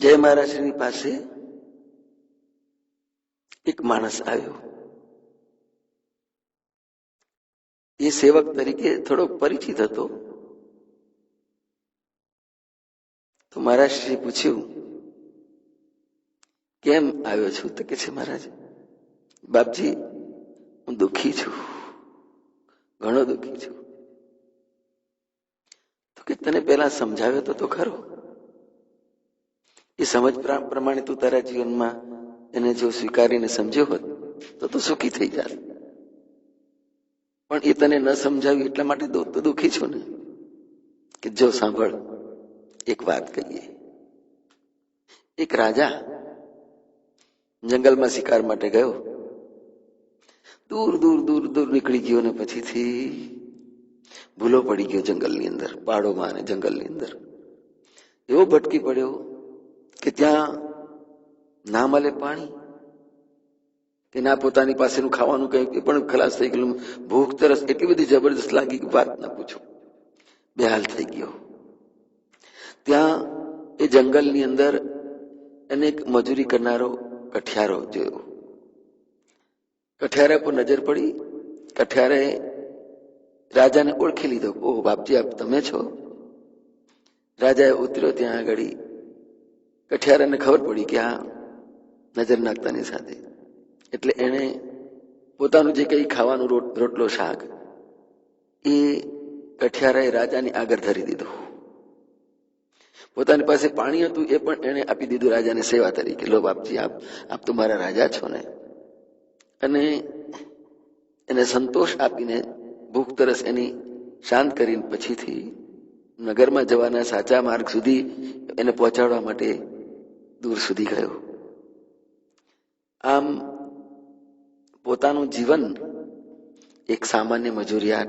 જય મહારાજની પાસે એક માણસ આવ્યો. એ સેવક તરીકે થોડો પરિચિત હતો. તો મહારાજશ્રી પૂછ્યું, કેમ આવ્યો છું? તો કે છે, મહારાજ, બાપજી, હું દુઃખી છું. ઘણો દુઃખી છું. તો કે, તને પેલા સમજાવ્યો તો ખરો. એ સમજ પ્રા- પ્રમાણે તું તારા જીવનમાં એને જો સ્વીકારીને સમજ્યો હોત, તો તું સુખી થઈ જાત. પણ એ તને ન સમજાવ્યું એટલા માટે તો દુઃખી છું ને? કે જો સાંભળ, એક વાત કહીએ. એક રાજા જંગલમાં શિકાર માટે ગયો. દૂર દૂર દૂર દૂર નીકળી ગયો ને પછીથી ભૂલો પડી ગયો જંગલની અંદર, પાડોમાં અને જંગલની અંદર. એવો ભટકી પડ્યો. કે ત્યાં ના મળે પાણી, કે ના પોતાની પાસેનું ખાવાનું એ પણ ખલાસ થઈ ગયેલું. ભૂખ, તરસ, એટલી બધી જબરદસ્ત લાગી કે વાત ના પૂછો. બેહાલ થઈ ગયો. ત્યાં એ જંગલની અંદર એને એક મજૂરી કરનારો કઠિયારો જોયો. કઠિયારા પર નજર પડી. કઠિયારે રાજાને ઓળખી લીધો. ઓહ, બાપજી, આપ તમે છો? રાજાએ ઉતર્યો ત્યાં આગળ. કઠિયારાને ખબર પડી કે આ નજર નાખતાની સાથે. એટલે એણે પોતાનું જે કઈ ખાવાનું રોટ- રોટલો શાક, એ કઠિયારાએ રાજાની આગળ ધરી દીધું. પોતાની પાસે પાણી હતું, એ પણ એણે આપી દીધું રાજાને સેવા તરીકે. લો બાપજી, આપ આપ તો મારા રાજા છો ને? અને એને સંતોષ આપીને ભૂખ તરસ એની શાંત કરીને પછીથી નગરમાં જવાના સાચા માર્ગ સુધી એને પહોંચાડવા માટે દૂર સુધી ગયો. આમ પોતાનું જીવન એક સામાન્ય મજૂરિયાત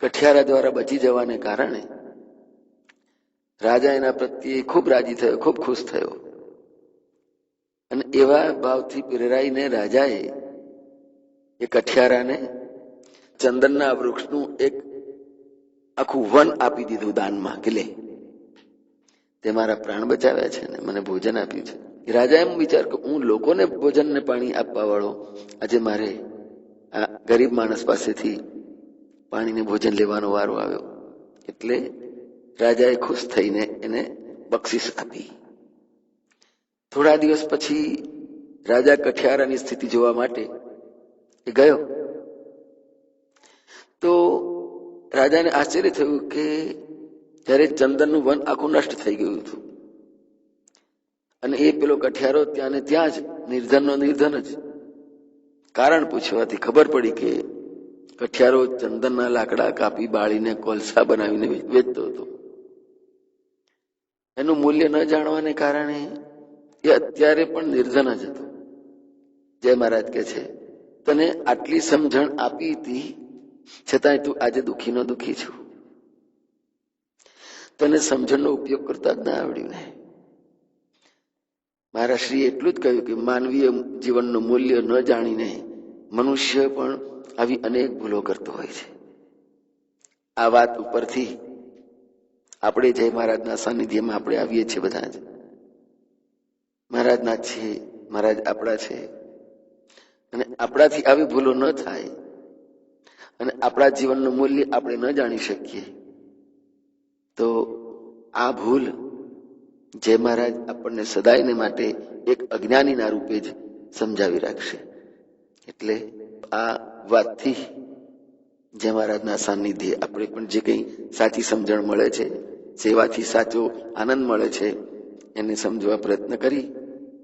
કઠિયારા દ્વારા બચી જવાને કારણે રાજા એના પ્રત્યે ખૂબ રાજી થયો, ખૂબ ખુશ થયો. અને એવા ભાવથી પ્રેરાઈને રાજાએ એ કઠિયારાને ચંદનના વૃક્ષનું એક આખું વન આપી દીધું દાનમાં, કે લે. તે મારા પ્રાણ બચાવ્યા છે ને મને ભોજન આપ્યું છે. રાજા એમ વિચાર કે હું લોકોને ભોજન ને પાણી આપવા વાળો, આજે મારે આ ગરીબ માણસ પાસેથી પાણીને ભોજન લેવાનો વારો આવ્યો. એટલે રાજાએ ખુશ થઈને એને બક્ષિસ આપી. થોડા દિવસ પછી રાજા કઠિયારાની સ્થિતિ જોવા માટે એ ગયો. તો રાજાને આશ્ચર્ય થયું કે જ્યારે ચંદનનું વન આખું નષ્ટ થઈ ગયું હતું. અને એ પેલો કઠિયારો ત્યાં ને ત્યાં જ, નિર્ધનનો નિર્ધન જ. કારણ પૂછવાથી ખબર પડી કે કઠિયારો ચંદનના લાકડા કાપી બાળીને કોલસા બનાવીને વેચતો હતો. એનું મૂલ્ય ન જાણવાને કારણે એ અત્યારે પણ નિર્ધન જ હતો. જય મહારાજ કે છે, તને આટલી સમજણ આપી હતી, છતાંય તું આજે દુઃખીનો દુઃખી છું. તને સમજણનો ઉપયોગ કરતા જ ના આવડ્યું ને. મારા શ્રી એટલું જ કહ્યું કે માનવીય જીવનનું મૂલ્ય ન જાણીને મનુષ્ય પણ આવી અનેક ભૂલો કરતો હોય છે. આ વાત ઉપરથી આપણે જય મહારાજના સાનિધ્યમાં આપણે આવીએ છીએ બધા જ મહારાજના છે, મહારાજ આપણા છે. અને આપણાથી આવી ભૂલો ન થાય. અને આપણા જીવનનું મૂલ્ય આપણે ન જાણી શકીએ. તો આ ભૂલ જય મહારાજ આપણને સદાયને માટે એક અજ્ઞાનીના રૂપે જ સમજાવી રાખશે. એટલે આ વાતથી જય મહારાજના સાનિધ્ય આપણે પણ જે કંઈ સાચી સમજણ મળે છે, સેવાથી સાચો આનંદ મળે છે, એને સમજવા પ્રયત્ન કરી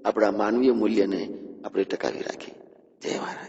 આપણા માનવીય મૂલ્યને આપણે ટકાવી રાખીએ જય મહારાજ.